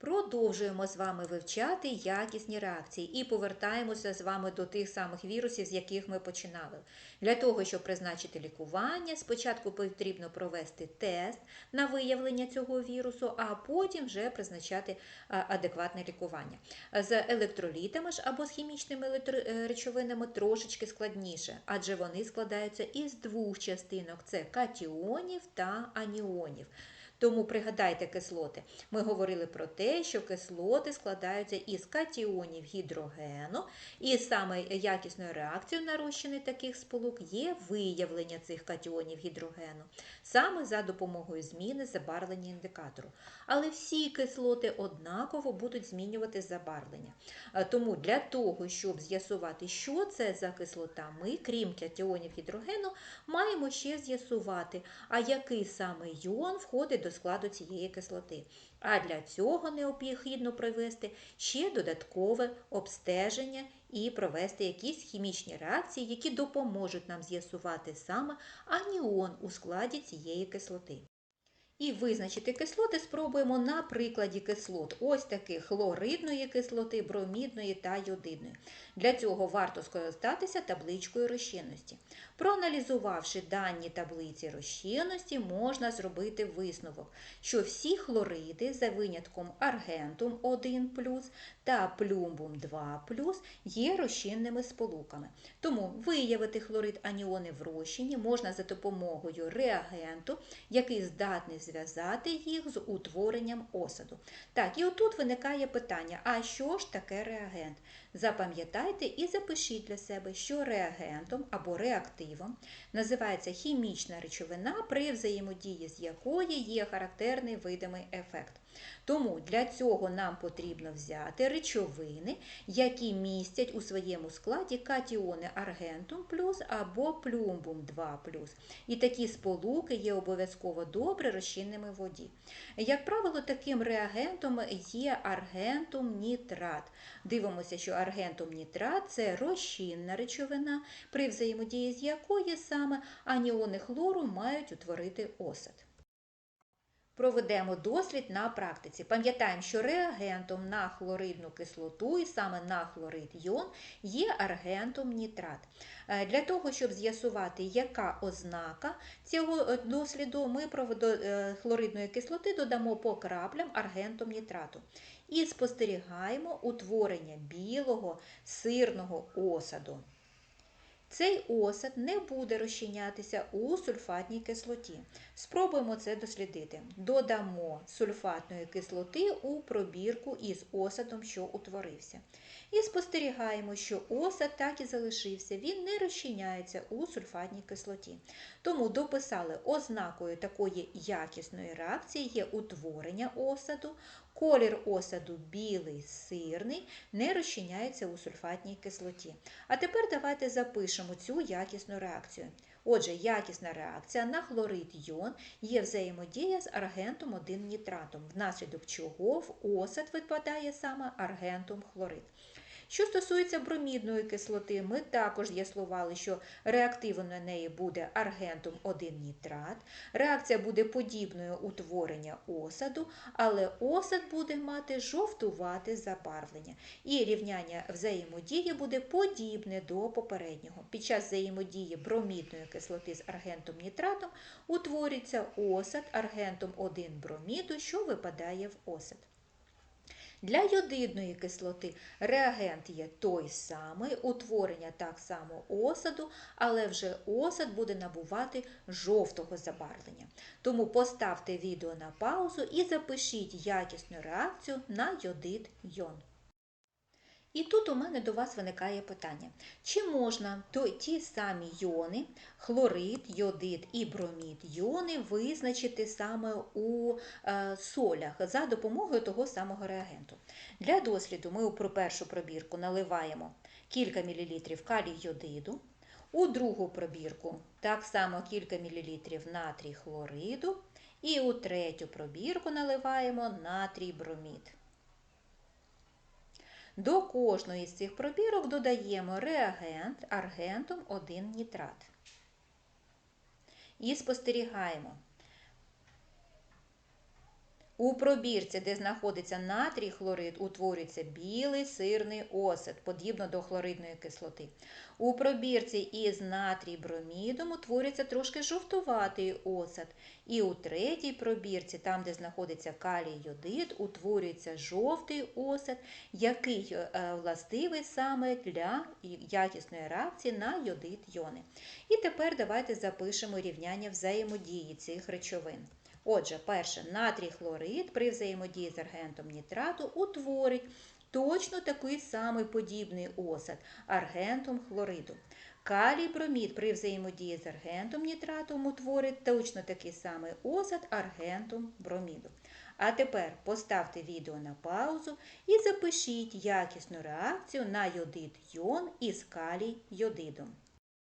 Продовжуємо з вами вивчати якісні реакції і повертаємося з вами до тих самих вірусів, з яких ми починали. Для того, щоб призначити лікування, спочатку потрібно провести тест на виявлення цього вірусу, а потім вже призначати адекватне лікування. З електролітами ж або з хімічними е, речовинами трошечки складніше, адже вони складаються із двох частинок: це катіонів та аніонів. Тому пригадайте кислоти. Ми говорили про те, що кислоти складаються із катіонів гідрогену, і саме якісною реакцією на розчини таких сполук є виявлення цих катіонів гідрогену, саме за допомогою зміни забарвлення індикатору. Але всі кислоти однаково будуть змінювати забарвлення. Е, Тому для того, щоб з'ясувати, що це за кислота, ми, крім катіонів гідрогену, маємо ще з'ясувати, а який саме йон входить до складу цієї кислоти. А для цього необхідно провести ще додаткове обстеження і провести якісь хімічні реакції, які допоможуть нам з'ясувати саме аніон у складі цієї кислоти. І визначити кислоти спробуємо на прикладі кислот. Ось таких хлоридної кислоти, бромідної та йодидної. Для цього варто скористатися табличкою розчинності. Проаналізувавши дані таблиці розчинності, можна зробити висновок, що всі хлориди за винятком аргентум 1 та плюмбум 2 є розчинними сполуками. Тому виявити хлорид аніони в розчині можна за допомогою реагенту, який здатний зв'язати їх з утворенням осаду. Так, і отут виникає питання: а що ж таке реагент? Запам'ятайте і запишіть для себе, що реагентом або реактивом називається хімічна речовина, при взаємодії з якої є характерний видимий ефект. Тому для цього нам потрібно взяти речовини, які містять у своєму складі катіони аргентум плюс або плюмбум 2 І такі сполуки є обов'язково добре розчинними в воді. Як правило, таким реагентом є аргентум нітрат. Дивимося, що аргентум нітрат це розчинна речовина, при взаємодії з якої саме аніони хлору мають утворити осад. Проведемо дослід на практиці. Пам'ятаємо, що реагентом на хлоридну кислоту і саме на хлорид йон є аргентум нітрат. Е, Для того, щоб з'ясувати, яка ознака цього е, досліду, ми до е, хлоридної кислоти додамо по краплям аргентум нітрату і спостерігаємо утворення білого сирного осаду. Цей осад не буде розчинятися у сульфатній кислоті. Спробуємо це дослідити. Додамо сульфатної кислоти у пробірку із осадом, що утворився. І спостерігаємо, що осад так і залишився, він не розчиняється у сульфатній кислоті. Тому дописали ознакою такої якісної реакції є утворення осаду, колір осаду білий, сирний, не розчиняється у сульфатній кислоті. А тепер давайте запишемо цю якісну реакцію. Отже, якісна реакція на хлорид йон є взаємодія з аргентом 1 нітратом, внаслідок чого в осад випадає саме аргентум хлорид. Що стосується бромідної кислоти, ми також з'ясували, що реактивом на неї буде аргентум 1 нітрат. Реакція буде подібною утворення осаду, але осад буде мати жовтувате забарвлення. І рівняння взаємодії буде подібне до попереднього. Під час взаємодії бромідної кислоти з аргентом нітратом утворюється осад аргентум 1 броміду, що випадає в осад. Для йодидної кислоти реагент є той самий, утворення так само осаду, але вже осад буде набувати жовтого забарвлення. Тому поставте відео на паузу і запишіть якісну реакцію на йодид йон. І тут у мене до вас виникає питання: чи можна ті самі йони, хлорид, йодид і бромід йони визначити саме у е, солях за допомогою того самого реагенту? Для досліду ми у першу пробірку наливаємо кілька мілілітрів калій йодиду, у другу пробірку так само кілька мілілітрів натрій хлориду, і у третю пробірку наливаємо натрій бромід. До кожної з цих пробірок додаємо реагент аргентум 1 нітрат. І спостерігаємо. У пробірці, де знаходиться натрій хлорид, утворюється білий сирний осад, подібно до хлоридної кислоти. У пробірці із натрій бромідом утворюється трошки жовтуватий осад. І у третій пробірці, там, де знаходиться калій йодид, утворюється жовтий осад, який е, властивий саме для якісної реакції на йодид йони. І тепер давайте запишемо рівняння взаємодії цих речовин. Отже, перше, натрій хлорид при взаємодії з аргентом нітрату утворить точно такий самий подібний осад аргентом хлориду. Калій бромід при взаємодії з аргентом нітратом утворить точно такий самий осад аргентом броміду. А тепер поставте відео на паузу і запишіть якісну реакцію на йодид йон із калій йодидом.